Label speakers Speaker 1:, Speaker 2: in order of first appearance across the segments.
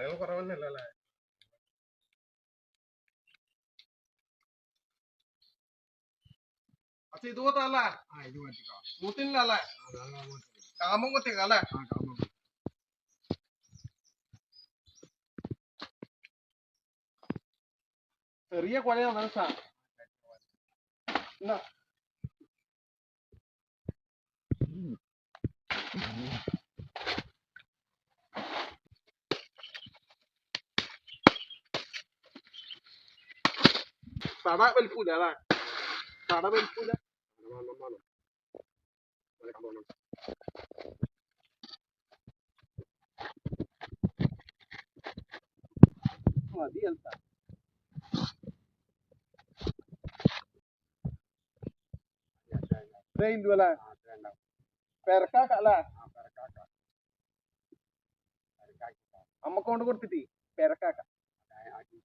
Speaker 1: ആളുകൾ കുറവന്നല്ലോ അല്ലേ അച്ഛ ഇത് കൊത്തല്ലേ
Speaker 2: ആ ഇത് മാറ്റിക്കോ.
Speaker 1: മൂത്തിനല്ലേ
Speaker 2: അതാണ് മാറ്റി
Speaker 1: കാമ്പം കൊത്തിക്ക അല്ലേ?
Speaker 2: ആ കാമ്പ്
Speaker 1: ചെറിയ കൊലയാണ് മനസ്സാ എന്നാ? തട വലിക്കൂല അല്ലേ തട വലിക്കൂല
Speaker 2: വേണം വേണം നല്ല കാമ്പ് വേണം
Speaker 1: മതി എന്താ ഇല്ല അല്ലേ?
Speaker 2: ആ വേണ്ട
Speaker 1: പെരക്കാക്ക അല്ലേ?
Speaker 2: ആ പെരക്കാക്ക. പെരക്കാക്കി.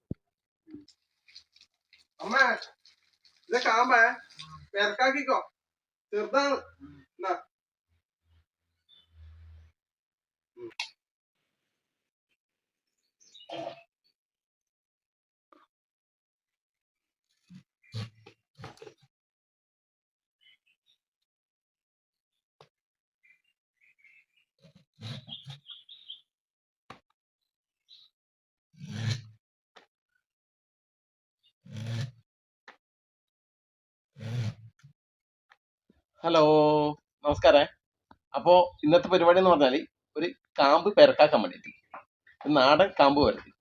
Speaker 1: അമ്മ കൊണ്ട് കൊടുത്തിട്ട് പെരക്കാക്ക
Speaker 2: ആക്കി
Speaker 1: അമ്മ ഇത്. കാമ്പേ
Speaker 3: ഹലോ നമസ്കാരം. അപ്പോ ഇന്നത്തെ പരിപാടി എന്ന് പറഞ്ഞാൽ ഒരു കാമ്പ് പെരക്കാക്കാൻ വേണ്ടിയിട്ട്. നാടൻ കാമ്പ് വരുത്തി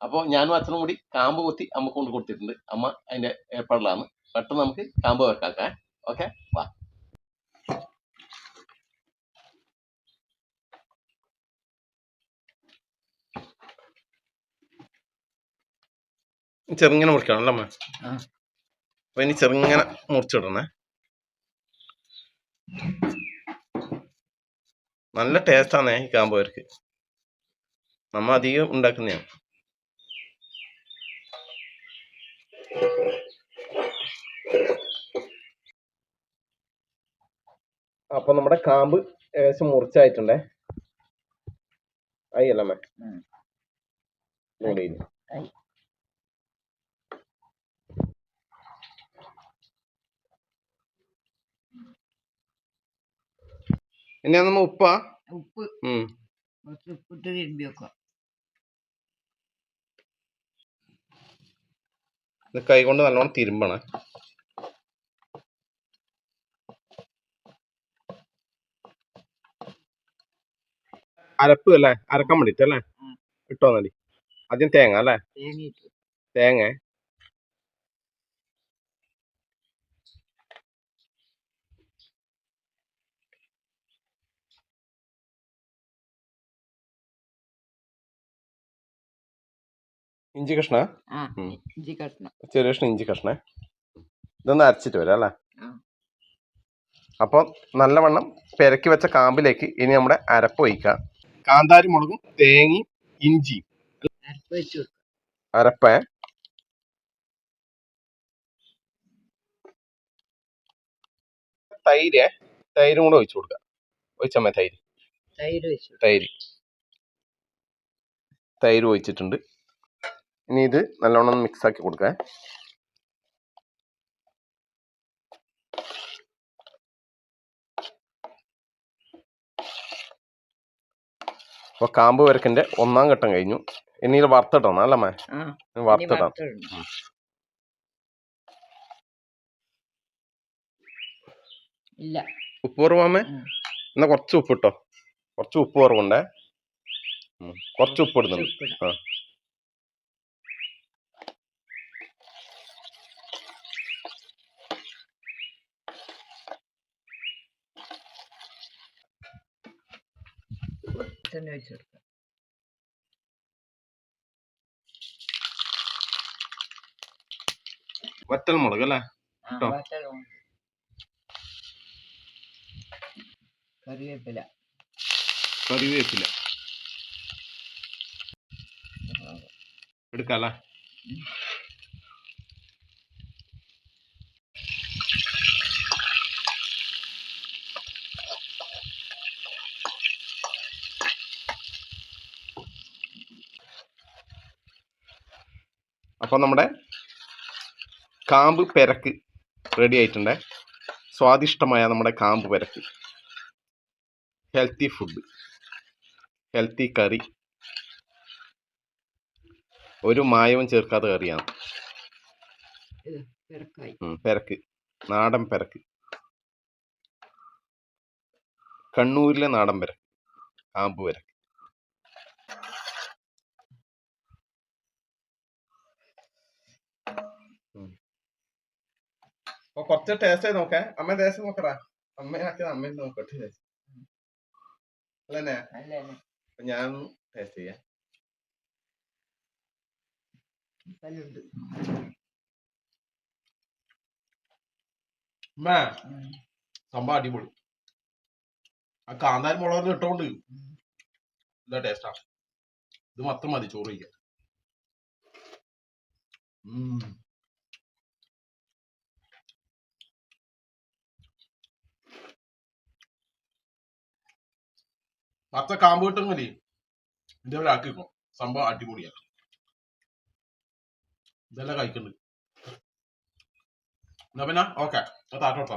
Speaker 3: അപ്പോൾ ഞാനും അച്ഛനും കൂടി കാമ്പ് കൊത്തി അമ്മ കൊണ്ട് കൊടുത്തിട്ടുണ്ട്. അമ്മ അതിന്റെ ഏർപ്പാടിലാണ്. പെട്ടെന്ന് നമുക്ക് കാമ്പ് പെരക്കാക്കാൻ ഓക്കെ വാ. ചെറുങ്ങനെ മുറിക്കണം അല്ലേ അമ്മ. അപ്പൊ ഇനി ചെറുങ്ങനെ മുറിച്ചിടണേ. നല്ല ടേസ്റ്റാണ് ഈ കാമ്പോർക്ക് നമ്മ അധികം ഉണ്ടാക്കുന്നതാണ് അപ്പൊ നമ്മുടെ കാമ്പ് ഏകദേശം മുറിച്ചായിട്ടുണ്ടേ? ആയി അല്ലേ? അത് നമ്മ ഉപ്പാ.
Speaker 2: ഉപ്പ്.
Speaker 3: ഉം.
Speaker 2: കുറച്ച് ഉപ്പിട്ട് തിരുമ്പി വെക്കുക.
Speaker 3: ഇത് കൈ കൊണ്ട് നല്ലോണം തിരുമ്പണേ. അരപ്പ് അല്ലേ? അരക്കാൻ വേണ്ടിട്ട് അല്ലേ? ഇട്ടോ മതി. ആദ്യം തേങ്ങ അല്ലേ? തേങ്ങ. ഇഞ്ചി കഷ്ണ.
Speaker 2: ഇഞ്ചി
Speaker 3: ചെറിയ കഷ്ണം ഇഞ്ചി കഷ്ണേ. ഇതൊന്ന് അരച്ചിട്ട് വരാം അല്ലേ?
Speaker 2: അപ്പൊ
Speaker 3: അപ്പോൾ നല്ലവണ്ണം പെരക്കി വെച്ച കാമ്പിലേക്ക് ഇനി നമ്മുടെ അരപ്പ് ഒഴിക്കാം. കാന്താരി മുളകും തേങ്ങി ഇഞ്ചി.
Speaker 2: അരപ്പ്
Speaker 3: തൈര് തൈരും കൂടെ ഒഴിച്ചു കൊടുക്കുക ഒഴിച്ചമ്മേ തൈര്.
Speaker 2: തൈര്
Speaker 3: തൈര്. തൈര് ഒഴിച്ചിട്ടുണ്ട്. ഇനി ഇത് നല്ലോണം മിക്സ് ആക്കി കൊടുക്കാം. അപ്പോൾ കാമ്പ് വരക്കിന്റെ ഒന്നാം ഘട്ടം കഴിഞ്ഞു. ഇനി ഇത് വറുത്തിടണം അല്ലേ
Speaker 2: മേ
Speaker 3: വറുത്തിടാം.
Speaker 2: ഇല്ല.
Speaker 3: ഉപ്പ് കുറവാമേ. എന്നാ കുറച്ച് ഉപ്പ് ഇട്ടോ. കുറച്ച് ഉപ്പ് കുറവുണ്ടേ? കൊറച്ച് കുറച്ച് ഉപ്പ് ഇടുന്നുണ്ട് ആ.
Speaker 2: തന്നെ വെച്ച് കൊടുക്കുക
Speaker 3: വറ്റൽ മുളക് അല്ലേ.
Speaker 2: കറിവേപ്പില.
Speaker 3: കറിവേപ്പില. എടുക്കാം അപ്പോൾ നമ്മുടെ കാമ്പ് പെരക്ക് റെഡി ആയിട്ടുണ്ട്. സ്വാദിഷ്ടമായ നമ്മുടെ കാമ്പ് പെരക്ക്. ഹെൽത്തി ഫുഡ് ഹെൽത്തി കറി. ഒരു മായവും ചേർക്കാത്ത കറിയാണ്. പെരക്ക്. നാടൻ പെരക്ക്. കണ്ണൂരിലെ നാടൻ പെരക്ക്. കാമ്പ് പെരക്ക്. അപ്പൊ കുറച്ച് ടേസ്റ്റ് ആയി നോക്കേ. അമ്മ ടേസ്റ്റ് നോക്കടാ. അമ്മയാക്കി അമ്മ നോക്കട്ടെ ടേസ്റ്റ് അല്ലേ ഞാൻ ടേസ്റ്റ് ചെയ്യാം. അമ്മ സംഭവം അടിപൊളി. ആ കാന്താരി മുളക് ഇട്ടോണ്ട് നല്ല ടേസ്റ്റാ ഇത് മാത്രം മതി ചോറ് കഴിക്കാൻ. മത്ത കാമ്പ് കിട്ടും മതി ഇതേപോലെ ആക്കിക്കോ സംഭവം അടിപൊളിയാണ്. ഇതെല്ലാം കഴിക്കുന്നുണ്ട് എന്നാ പിന്നെ ഓക്കെ താട്ടോട്ടാ